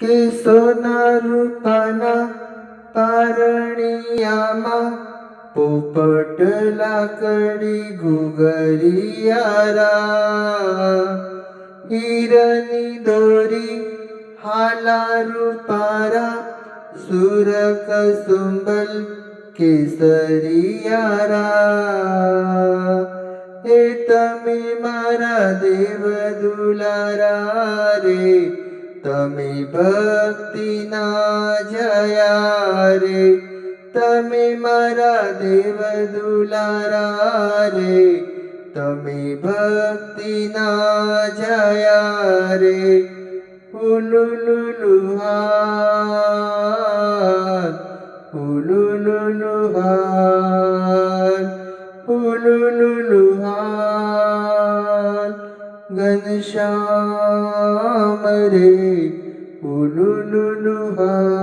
કે સોના રૂપાના પારણિયામાં પોપટ લાકડી ગુગરિયારા. હીરની દોરી હાલા રૂપારા સુરક સુંબલ કેસરિયારા. એ તમે મારા દેવ દુલારા રે તમે ભક્તિના જયા રે, તમે મારા દેવ દુલારા રે, તમે ભક્તિના જયા રે, ઉલુલુલુહાર ઉલુલુલુહાર ઉલુલુલુહાર. ઘનશ્યામ રે ઉલુલુલુહાર